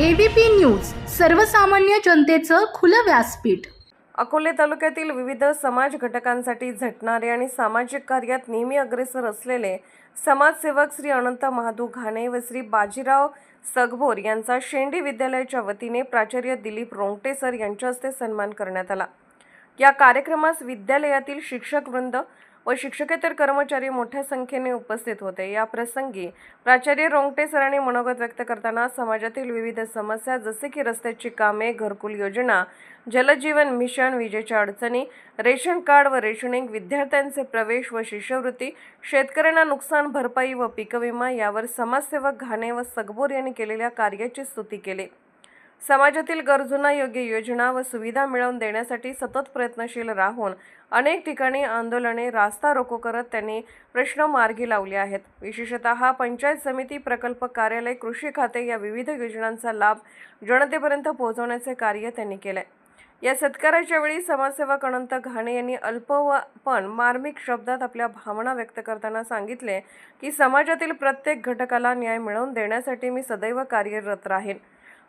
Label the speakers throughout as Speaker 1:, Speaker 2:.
Speaker 1: ABP news सर्वसामान्य जनतेचं खुलं व्यासपीठ.
Speaker 2: अकोले तालुक्यातील विविध समाज घटकांसाठी झटणारे आणि सामाजिक कार्यात नेहमी अग्रेसर असलेले समाजसेवक श्री अनंत महादू घाणे व श्री बाजीराव सगभोर यांचा शेंडी विद्यालयाच्या वतीने प्राचार्य दिलीप रोंगटे सर यांच्या हस्ते सन्मान करण्यात आला. या कार्यक्रमास विद्यालयातील शिक्षक वृंद व शिक्षकेतर कर्मचारी मोठ्या संख्येने उपस्थित होते. या प्रसंगी प्राचार्य रोंगटे सरांनी मनोगत व्यक्त करताना समाजातील विविध समस्या जसे की रस्त्याची कामे घरकुल योजना जलजीवन मिशन विजेच्या अडचणी रेशन कार्ड व रेशनिंग विद्यार्थ्यांचे प्रवेश व शिष्यवृत्ती शेतकऱ्यांना नुकसान भरपाई व पीक विमा यावर समाजसेवक घाणे व सगबोर यांनी केलेल्या कार्याची स्तुती केली. समाजातील गरजूंना योग्य योजना व सुविधा मिळवून देण्यासाठी सतत प्रयत्नशील राहून अनेक ठिकाणी आंदोलने रास्ता रोको करत त्यांनी प्रश्न मार्गी लावले आहेत. विशेषतः पंचायत समिती प्रकल्प कार्यालय कृषी खाते या विविध योजनांचा लाभ जनतेपर्यंत पोहोचवण्याचे कार्य त्यांनी केले. या सत्काराच्या वेळी समाजसेवक अनंत घाणे यांनी अल्प व पण मार्मिक शब्दात आपल्या भावना व्यक्त करताना सांगितले की समाजातील प्रत्येक घटकाला न्याय मिळवून देण्यासाठी मी सदैव कार्यरत राहीन.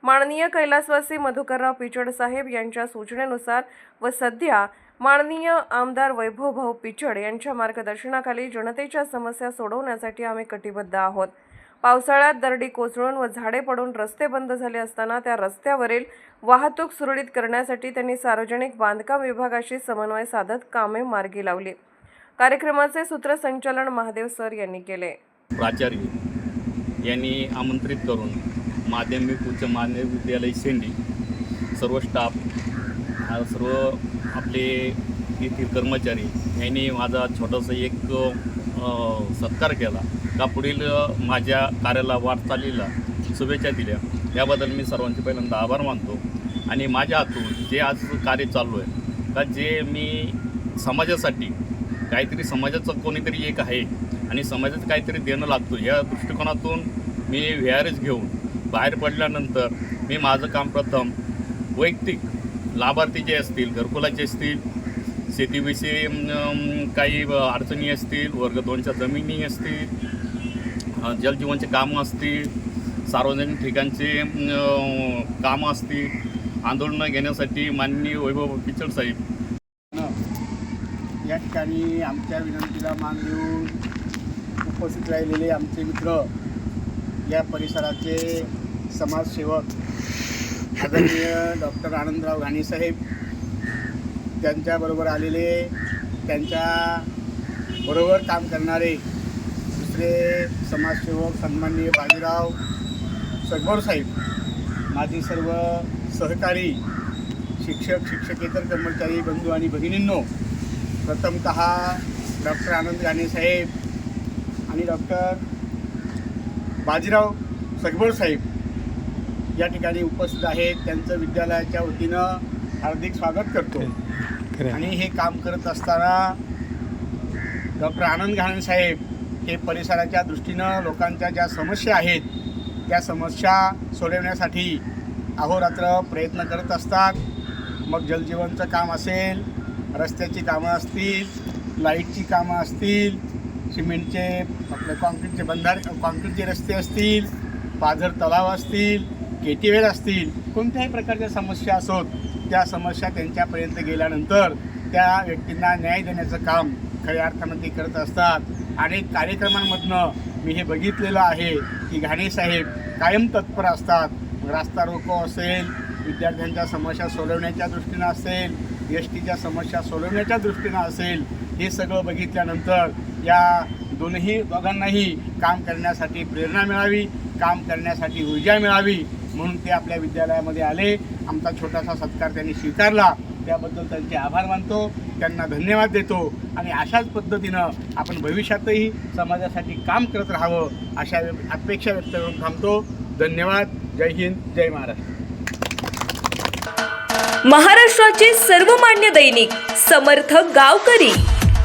Speaker 2: माननीय कैलासवासी मधुकरराव पिचड साहेब यांच्या सूचनेनुसार व सध्या माननीय आमदार वैभवभाऊ पिचड यांच्या मार्गदर्शनाखाली जनतेच्या समस्या सोडवण्यासाठी आम्ही कटिबद्ध आहोत. पावसाळ्यात दरडी कोसळून व झाडे पडून रस्ते बंद झाले असताना त्या रस्त्यावरील वाहतूक सुरळीत करण्यासाठी त्यांनी सार्वजनिक बांधकाम विभागाशी समन्वय साधत कामे मार्गी लावली. कार्यक्रमाचे सूत्रसंचालन महादेव सर यांनी केले.
Speaker 3: प्राचार्य यांनी आमंत्रित करून माध्यमिक उच्च माध्यमिक विद्यालय शेंडी. सर्व स्टाफ सर्व आपले येथील कर्मचारी यांनी माझा छोटासा एक सत्कार केला. का पुढील माझ्या कार्याला वाटचालीला शुभेच्छा दिल्या. याबद्दल मी सर्वांचे पहिल्यांदा आभार मानतो. आणि माझ्या हातून जे आज कार्य चालू आहे का जे मी समाजासाठी काहीतरी समाजाचं कोणीतरी एक आहे आणि समाजाचं काहीतरी देणं लागतो या दृष्टिकोनातून मी व्ही आर एस घेऊन बाहेर पडल्यानंतर मी माझं काम प्रथम वैयक्तिक लाभार्थी जे असतील घरकुलाचे असतील शेतीविषयी काही अडचणी असतील वर्ग दोनच्या जमिनी असतील जलजीवनचे कामं असतील सार्वजनिक ठिकाणचे कामं असतील आंदोलनं घेण्यासाठी माननीय वैभव पिचड साहेब.
Speaker 4: या ठिकाणी आमच्या विनंतीला मान देऊन उपस्थित राहिलेले आमचे मित्र या परिसराचे समाजसेवक आदरणीय डॉक्टर आनंदराव घाणेसाहेब त्यांच्याबरोबर आलेले त्यांच्या बरोबर काम करणारे दुसरे समाजसेवक सन्माननीय बाजीराव सगभोर साहेब माझे सर्व सहकारी शिक्षक शिक्षकेतर कर्मचारी बंधू आणि भगिनींनो प्रथमत डॉक्टर आनंद गाणे साहेब आणि डॉक्टर बाजीराव सगबोळ साहेब या ठिकाणी उपस्थित आहेत. त्यांचं विद्यालयाच्या वतीनं हार्दिक स्वागत करतो. आणि हे काम करत असताना डॉक्टर आनंद घाणे साहेब हे परिसराच्या दृष्टीनं लोकांच्या ज्या समस्या आहेत त्या समस्या सोडवण्यासाठी अहोरात्र प्रयत्न करत असतात. मग जलजीवनचं काम असेल रस्त्याची कामं असतील लाईटची कामं असतील सिमेंटचे आपले कॉन्क्रीटचे बंधारे कॉन्क्रीटचे रस्ते असतील पाझर तलाव असतील केटीवेल असतील कोणत्याही प्रकारच्या समस्या असोत त्या समस्या त्यांच्यापर्यंत गेल्यानंतर त्या व्यक्तींना न्याय देण्याचं काम खऱ्या अर्थानं ते करत असतात. अनेक कार्यक्रमांमधनं मी हे बघितलेलं आहे की घाणेसाहेब कायम तत्पर असतात. रास्ता रोको असेल विद्यार्थ्यांच्या समस्या सोडवण्याच्या दृष्टीनं असेल एस टीच्या समस्या सोडवण्याच्या दृष्टीनं असेल हे सगळं बघितल्यानंतर या दोन्ही दोघांनाही काम करण्यासाठी प्रेरणा मिळावी काम करण्यासाठी ऊर्जा मिळावी म्हणून ते आपल्या विद्यालयामध्ये आले. आमचा छोटासा सत्कार त्यांनी स्वीकारला. त्याबद्दल त्यांचे आभार मानतो. त्यांना धन्यवाद देतो. आणि अशाच पद्धतीनं आपण भविष्यातही समाजासाठी काम करत राहावं अशा अपेक्षा व्यक्त करून थांबतो. धन्यवाद. जय हिंद. जय महाराष्ट्र.
Speaker 5: महाराष्ट्राचे सर्वमान्य दैनिक समर्थ गावकरी.